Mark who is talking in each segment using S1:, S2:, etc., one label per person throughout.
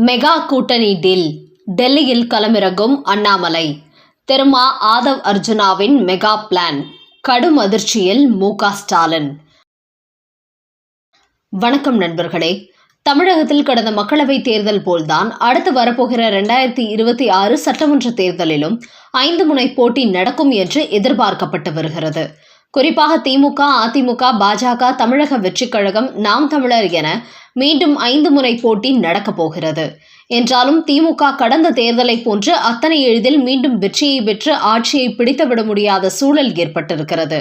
S1: Mega கூட்டணி டில். டெல்லியில் களமிறங்கும் அண்ணாமலை. திருமா ஆதவ் அர்ஜுனாவின் மெகா பிளான். கடும் அதிர்ச்சியில் மு ஸ்டாலின். வணக்கம் நண்பர்களே. தமிழகத்தில் கடந்த மக்களவைத் தேர்தல் போல்தான் அடுத்து வரப்போகிற ரெண்டாயிரத்தி இருபத்தி ஆறு சட்டமன்ற தேர்தலிலும் ஐந்து முனை போட்டி நடக்கும் என்று எதிர்பார்க்கப்பட்டு வருகிறது. குறிப்பாக திமுக அதிமுக பாஜக தமிழக வெற்றிக் கழகம் நாம் தமிழர் என மீண்டும் ஐந்து முறை போட்டி நடக்கப் போகிறது. என்றாலும் திமுக கடந்த தேர்தலை போன்று அத்தனை எளிதில் மீண்டும் வெற்றியை பெற்று ஆட்சியை பிடித்துவிட முடியாத சூழல் ஏற்பட்டிருக்கிறது.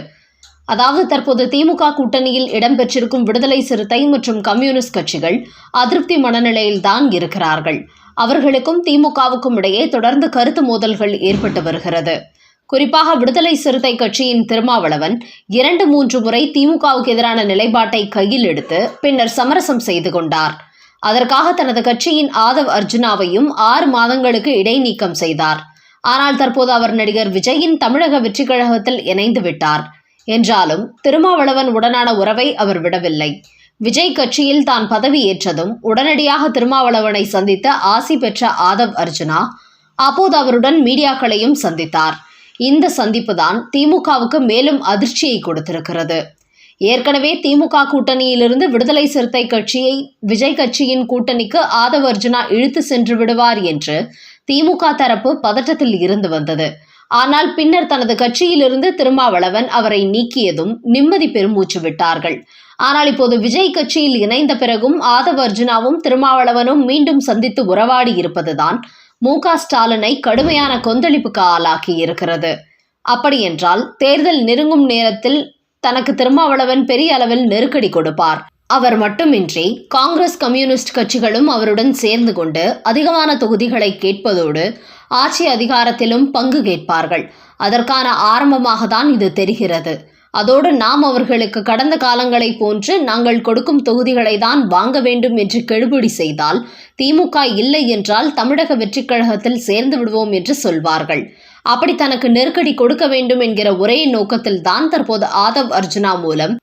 S1: அதாவது தற்போது திமுக கூட்டணியில் இடம்பெற்றிருக்கும் விடுதலை சிறுத்தை மற்றும் கம்யூனிஸ்ட் கட்சிகள் அதிருப்தி மனநிலையில்தான் இருக்கிறார்கள். அவர்களுக்கும் திமுகவுக்கும் இடையே தொடர்ந்து கருத்து மோதல்கள் ஏற்பட்டு வருகிறது. குறிப்பாக விடுதலை சிறுத்தை கட்சியின் திருமாவளவன் இரண்டு மூன்று முறை திமுகவுக்கு எதிரான நிலைப்பாட்டை கையில் எடுத்து பின்னர் சமரசம் செய்து கொண்டார். அதற்காக தனது கட்சியின் ஆதவ் அர்ஜுனாவையும் ஆறு மாதங்களுக்கு இடைநீக்கம் செய்தார். ஆனால் தற்போது அவர் நடிகர் விஜயின் தமிழக வெற்றிக் கழகத்தில் இணைந்து விட்டார். என்றாலும் திருமாவளவன் உடனான உறவை அவர் விடவில்லை. விஜய் கட்சியில் தான் பதவி ஏற்றதும் உடனடியாக திருமாவளவனை சந்தித்து ஆசி பெற்ற ஆதவ் அர்ஜுனா அப்போது அவருடன் மீடியாக்களையும் சந்தித்தார். இந்த சந்திப்பு தான் திமுகவுக்கு மேலும் அதிர்ச்சியை கொடுத்திருக்கிறது. ஏற்கனவே திமுக கூட்டணியிலிருந்து விடுதலை சிறுத்தை கட்சியை விஜய் கட்சியின் கூட்டணிக்கு ஆதவர்ஜுனா இழுத்து சென்று விடுவார் என்று திமுக தரப்பு பதட்டத்தில் இருந்து வந்தது. ஆனால் பின்னர் தனது கட்சியிலிருந்து திருமாவளவன் அவரை நீக்கியதும் நிம்மதி பெருமூச்சு விட்டார்கள். ஆனால் இப்போது விஜய் கட்சியில் இணைந்த பிறகும் ஆதவர்ஜுனாவும் திருமாவளவனும் மீண்டும் சந்தித்து உறவாடி இருப்பதுதான் மு க ஸ்டாலினை கடுமையான கொந்தளிப்புக்கு ஆளாக்கி இருக்கிறது அப்படியென்றால் தேர்தல் நெருங்கும் நேரத்தில் தனக்கு திருமாவளவன் பெரிய அளவில் நெருக்கடி கொடுப்பார். அவர் மட்டுமின்றி காங்கிரஸ் கம்யூனிஸ்ட் கட்சிகளும் அவருடன் சேர்ந்து கொண்டு அதிகமான தொகுதிகளை கேட்பதோடு ஆட்சி அதிகாரத்திலும் பங்கு கேட்பார்கள். அதற்கான ஆரம்பமாக தான் இது தெரிகிறது. அதோடு நாம் அவர்களுக்கு கடந்த காலங்களைப் போன்று நாங்கள் கொடுக்கும் தொகுதிகளை தான் வாங்க வேண்டும் என்று கெடுபிடி செய்தால் திமுக இல்லை என்றால் தமிழக வெற்றிக் கழகத்தில் சேர்ந்து விடுவோம் என்று சொல்வார்கள். அப்படி தனக்கு நெருக்கடி கொடுக்க வேண்டும் என்கிற ஒரே நோக்கத்தில் தான் தற்போது ஆதவ் அர்ஜுனா மூலம்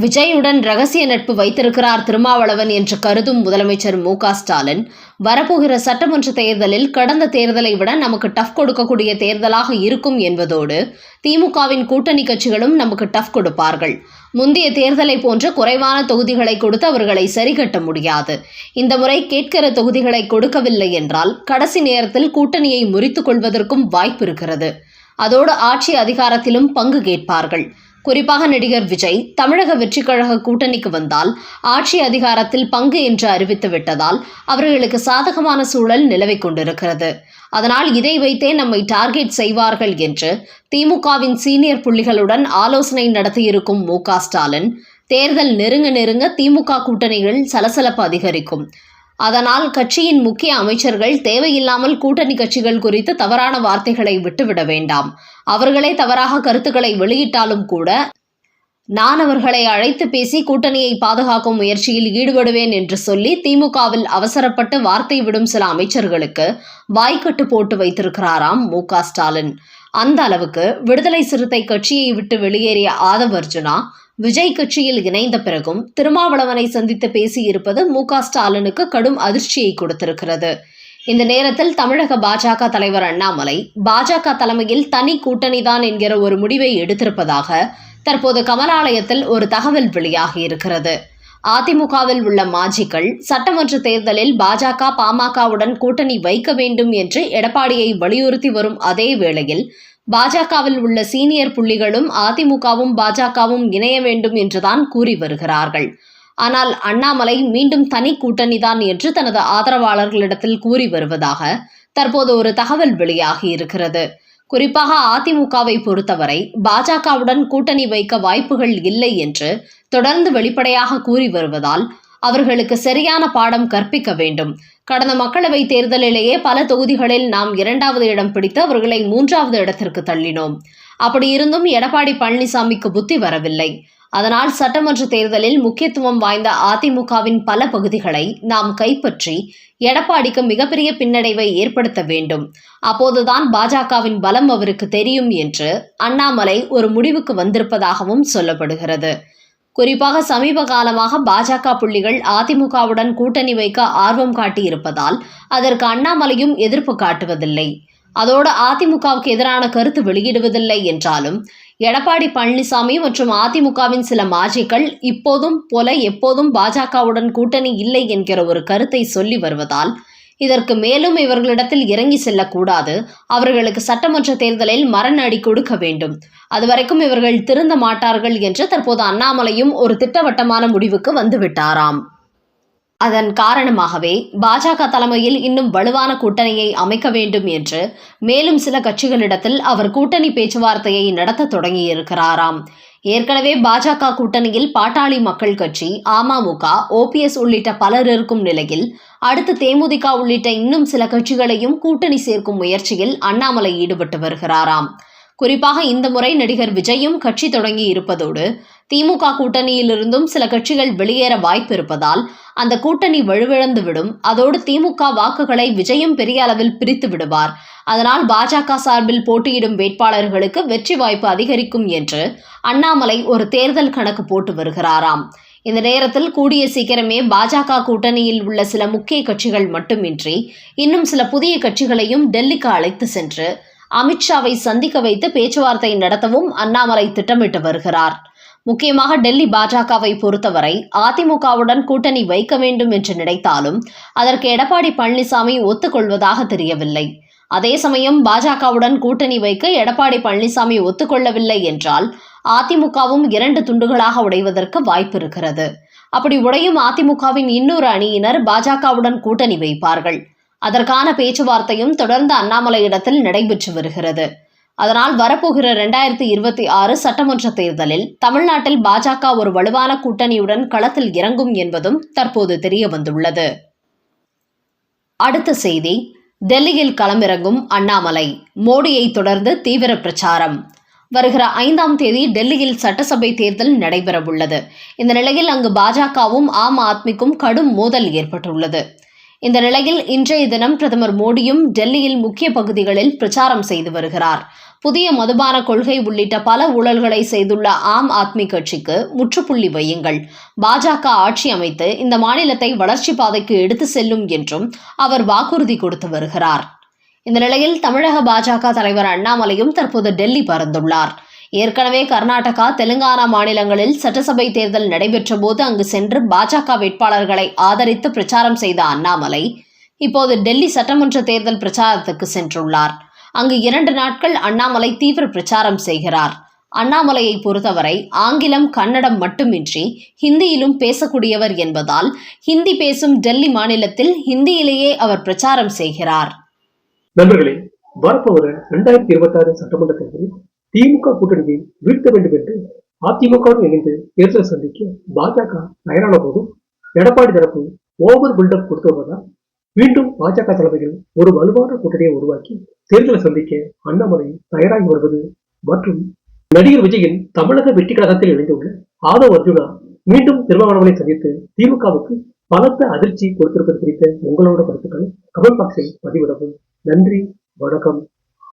S1: விஜயுடன் ரகசிய நட்பு வைத்திருக்கிறார் திருமாவளவன் என்று கருதும் முதலமைச்சர் மு ஸ்டாலின். வரப்போகிற சட்டமன்ற தேர்தலில் கடந்த தேர்தலை விட நமக்கு டஃப் கொடுக்கக்கூடிய தேர்தலாக இருக்கும் என்பதோடு திமுகவின் கூட்டணி கட்சிகளும் நமக்கு டஃப் கொடுப்பார்கள். முந்தைய தேர்தலை போன்ற குறைவான தொகுதிகளை கொடுத்து அவர்களை சரிகட்ட முடியாது. இந்த முறை கேட்கிற தொகுதிகளை கொடுக்கவில்லை என்றால் கடைசி நேரத்தில் கூட்டணியை முறித்துக் கொள்வதற்கும் வாய்ப்பு இருக்கிறது. அதோடு ஆட்சி அதிகாரத்திலும் பங்கு கேட்பார்கள். குறிப்பாக நடிகர் விஜய் தமிழக வெற்றிக் கழக கூட்டணிக்கு வந்தால் ஆட்சி அதிகாரத்தில் பங்கு என்று அறிவித்து விட்டதால் அவர்களுக்கு சாதகமான சூழல் நிலவிக் கொண்டிருக்கிறது. அதனால் இதை வைத்தே நம்மை டார்கெட் செய்வார்கள் என்று திமுகவின் சீனியர் புள்ளிகளுடன் ஆலோசனை நடத்தியிருக்கும் மு ஸ்டாலின் தேர்தல் நெருங்க நெருங்க திமுக கூட்டணிகள் சலசலப்பு அதிகரிக்கும். அதனால் கட்சியின் முக்கிய அமைச்சர்கள் தேவையில்லாமல் கூட்டணி கட்சிகள் குறித்து தவறான வார்த்தைகளை விட்டுவிட வேண்டாம். அவர்களே தவறாக கருத்துக்களை வெளியிட்டாலும் கூட நான் அவர்களை அழைத்து பேசி கூட்டணியை பாதுகாக்கும் முயற்சியில் ஈடுபடுவேன் என்று சொல்லி திமுகவில் அவசரப்பட்டு வார்த்தை விடும் சில அமைச்சர்களுக்கு வாய்க்கட்டு போட்டு வைத்திருக்கிறாராம் மு க ஸ்டாலின். அந்த அளவுக்கு விடுதலை சிறுத்தை கட்சியை விட்டு வெளியேறிய ஆதவ் அர்ஜுனா விஜய் கட்சியில் இணைந்த பிறகும் திருமாவளவனை சந்தித்து பேசியிருப்பது மு க ஸ்டாலினுக்கு கடும் அதிர்ச்சியை கொடுத்திருக்கிறது. இந்த நேரத்தில் தமிழக பாஜக தலைவர் அண்ணாமலை பாஜக தலைமையில் தனி கூட்டணிதான் என்கிற ஒரு முடிவை எடுத்திருப்பதாக தற்போது கமலாலயத்தில் ஒரு தகவல் வெளியாகி இருக்கிறது. அதிமுகவில் உள்ள மாஜிக்கள் சட்டமன்ற தேர்தலில் பாஜக பாமகவுடன் கூட்டணி வைக்க வேண்டும் என்று எடப்பாடியை வலியுறுத்தி வரும் அதே வேளையில் பாஜகவில் உள்ள சீனியர் புள்ளிகளும் அதிமுகவும் பாஜகவும் இணைய வேண்டும் என்றுதான் கூறி வருகிறார்கள். ஆனால் அண்ணாமலை மீண்டும் தனி கூட்டணிதான் என்று தனது ஆதரவாளர்களிடத்தில் கூறி வருவதாக தற்போது ஒரு தகவல் வெளியாகி இருக்கிறது. குறிப்பாக அதிமுகவை பொறுத்தவரை பாஜகவுடன் கூட்டணி வைக்க வாய்ப்புகள் இல்லை என்று தொடர்ந்து வெளிப்படையாக கூறி வருவதால் அவர்களுக்கு சரியான பாடம் கற்பிக்க வேண்டும். கடந்த மக்களவை தேர்தலிலேயே பல தொகுதிகளில் நாம் இரண்டாவது இடம் பிடித்து அவர்களை மூன்றாவது இடத்திற்கு தள்ளினோம். அப்படி இருந்தும் எடப்பாடி பழனிசாமிக்கு புத்தி வரவில்லை. அதனால் சட்டமன்ற தேர்தலில் முக்கியத்துவம் வாய்ந்த அதிமுகவின் பல பகுதிகளை நாம் கைப்பற்றி எடப்பாடிக்கு மிகப்பெரிய பின்னடைவை ஏற்படுத்த வேண்டும். அப்போதுதான் பாஜகவின் பலம் அவருக்கு தெரியும் என்று அண்ணாமலை ஒரு முடிவுக்கு வந்திருப்பதாகவும் சொல்லப்படுகிறது. குறிப்பாக சமீப காலமாக பாஜக புள்ளிகள் அதிமுகவுடன் கூட்டணி வைக்க ஆர்வம் காட்டியிருப்பதால் அதற்கு அண்ணாமலையும் எதிர்ப்பு காட்டுவதில்லை. அதோடு அதிமுகவுக்கு எதிரான கருத்து வெளியிடுவதில்லை என்றாலும் எடப்பாடி பழனிசாமி மற்றும் அதிமுகவின் சில மாஜிக்கள் இப்போதும் போல எப்போதும் பாஜகவுடன் கூட்டணி இல்லை என்கிற ஒரு கருத்தை சொல்லி வருவதால் இதற்கு மேலும் இவர்களிடத்தில் இறங்கி செல்லக்கூடாது. அவர்களுக்கு சட்டமன்ற தேர்தலில் மரண அடி கொடுக்க வேண்டும். அதுவரைக்கும் இவர்கள் திருந்த மாட்டார்கள் என்று தற்போது அண்ணாமலையும் ஒரு திட்டவட்டமான முடிவுக்கு வந்துவிட்டாராம். அதன் காரணமாகவே பாஜக தலைமையில் இன்னும் வலுவான கூட்டணியை அமைக்க வேண்டும் என்று மேலும் சில கட்சிகளிடத்தில் அவர் கூட்டணி பேச்சுவார்த்தையை நடத்த தொடங்கியிருக்கிறாராம். ஏற்கனவே பாஜக கூட்டணியில் பாட்டாளி மக்கள் கட்சி அமமுக ஓபிஎஸ் உள்ளிட்ட பலர் இருக்கும் நிலையில் அடுத்து தேமுதிக உள்ளிட்ட இன்னும் சில கட்சிகளையும் கூட்டணி சேர்க்கும் முயற்சியில் அண்ணாமலை ஈடுபட்டு வருகிறாராம். குறிப்பாக இந்த முறை நடிகர் விஜயும் கட்சி தொடங்கி இருப்பதோடு திமுக கூட்டணியிலிருந்தும் சில கட்சிகள் வெளியேற வாய்ப்பு இருப்பதால் அந்த கூட்டணி வலுவிழந்துவிடும் அதோடு திமுக வாக்குகளை விஜயும் பெரிய அளவில் பிரித்து விடுவார். அதனால் பாஜக சார்பில் போட்டியிடும் வேட்பாளர்களுக்கு வெற்றி வாய்ப்பு அதிகரிக்கும் என்று அண்ணாமலை ஒரு தேர்தல் கணக்கு போட்டு வருகிறாராம். இந்த நேரத்தில் கூடிய சீக்கிரமே பாஜக கூட்டணியில் உள்ள சில முக்கிய கட்சிகள் மட்டுமின்றி இன்னும் சில புதிய கட்சிகளையும் டெல்லிக்கு அழைத்து சென்று அமித்ஷாவை சந்திக்க வைத்து பேச்சுவார்த்தை நடத்தவும் அண்ணாமலை திட்டமிட்டு வருகிறார். முக்கியமாக டெல்லி பாஜகவை பொறுத்தவரை அதிமுகவுடன் கூட்டணி வைக்க வேண்டும் என்று நினைத்தாலும் அதற்கு எடப்பாடி பழனிசாமி ஒத்துக்கொள்வதாக தெரியவில்லை. அதே சமயம் பாஜகவுடன் கூட்டணி வைக்க எடப்பாடி பழனிசாமி ஒத்துக்கொள்ளவில்லை என்றால் அதிமுகவும் இரண்டு துண்டுகளாக உடைவதற்கு வாய்ப்பு இருக்கிறது அப்படி உடையும் அதிமுகவின் இன்னொரு அணியினர் பாஜகவுடன் கூட்டணி வைப்பார்கள். அதற்கான பேச்சுவார்த்தையும் தொடர்ந்து அண்ணாமலையிடத்தில் நடைபெற்று வருகிறது. அதனால் வரப்போகிற இரண்டாயிரத்தி இருபத்தி ஆறு சட்டமன்ற தேர்தலில் தமிழ்நாட்டில் பாஜக ஒரு வலுவான கூட்டணியுடன் களத்தில் இறங்கும் என்பதும் தற்போது தெரிய வந்துள்ளது அடுத்த செய்தி டெல்லியில் களமிறங்கும் அண்ணாமலை மோடியை தொடர்ந்து தீவிர பிரச்சாரம். வருகிற ஐந்தாம் தேதி டெல்லியில் சட்டசபை தேர்தல் நடைபெறவுள்ளது. இந்த நிலையில் அங்கு பாஜகவும் ஆம் ஆத்மிக்கும் கடும் மோதல் ஏற்பட்டுள்ளது. இந்த நிலையில் இன்றைய தினம் பிரதமர் மோடியும் டெல்லியில் முக்கிய பகுதிகளில் பிரச்சாரம் செய்து வருகிறார். புதிய மதுபான கொள்கை உள்ளிட்ட பல ஊழல்களை செய்துள்ள ஆம் ஆத்மி கட்சிக்கு முற்றுப்புள்ளி வையுங்கள். பாஜக ஆட்சி அமைத்து இந்த மாநிலத்தை வளர்ச்சி பாதைக்கு எடுத்து செல்லும் என்றும் அவர் வாக்குறுதி கொடுத்து வருகிறார். இந்த நிலையில் தமிழக பாஜக தலைவர் அண்ணாமலையும் தற்போது டெல்லி பறந்துள்ளார். ஏற்கனவே கர்நாடகா தெலுங்கானா மாநிலங்களில் சட்டசபை தேர்தல் நடைபெற்ற போது அங்கு சென்று பாஜக வேட்பாளர்களை ஆதரித்து பிரச்சாரம் செய்த அண்ணாமலை இப்போது டெல்லி சட்டமன்ற தேர்தல் பிரச்சாரத்துக்கு சென்றுள்ளார். அங்கு இரண்டு நாட்கள் அண்ணாமலை தீவிர பிரச்சாரம் செய்கிறார். அண்ணாமலையை பொறுத்தவரை ஆங்கிலம் கன்னடம் மட்டுமின்றி ஹிந்தியிலும் பேசக்கூடியவர் என்பதால் ஹிந்தி பேசும் டெல்லி மாநிலத்தில் ஹிந்தியிலேயே அவர் பிரச்சாரம் செய்கிறார்.
S2: நண்பர்களே வரப்போகிற இரண்டாயிரத்தி இருபத்தி ஆறு சட்டமன்ற தேர்தலில் திமுக கூட்டணியை வீழ்த்த வேண்டும் என்று அதிமுகவுடன் இணைந்து தேர்தல் சந்திக்க பாஜக தயாரான போதும் எடப்பாடி தரப்பு ஓவர் பில்டப் கொடுத்து வருவதால் மீண்டும் பாஜக தலைமையில் ஒரு வலுவான கூட்டணியை உருவாக்கி தேர்தலை சந்திக்க அண்ணாமலை தயாராகி வருவது மற்றும் நடிகர் விஜயின் தமிழக வெற்றி கழகத்தில் இணைந்துள்ள ஆதவ் அர்ஜுனா மீண்டும் திருமாவளவனை சந்தித்து திமுகவுக்கு பலத்த அதிர்ச்சி கொடுத்திருப்பது குறித்த உங்களோட கருத்துக்களை கமெண்ட் பாக்ஸில் பதிவிடவும். நன்றி வணக்கம்.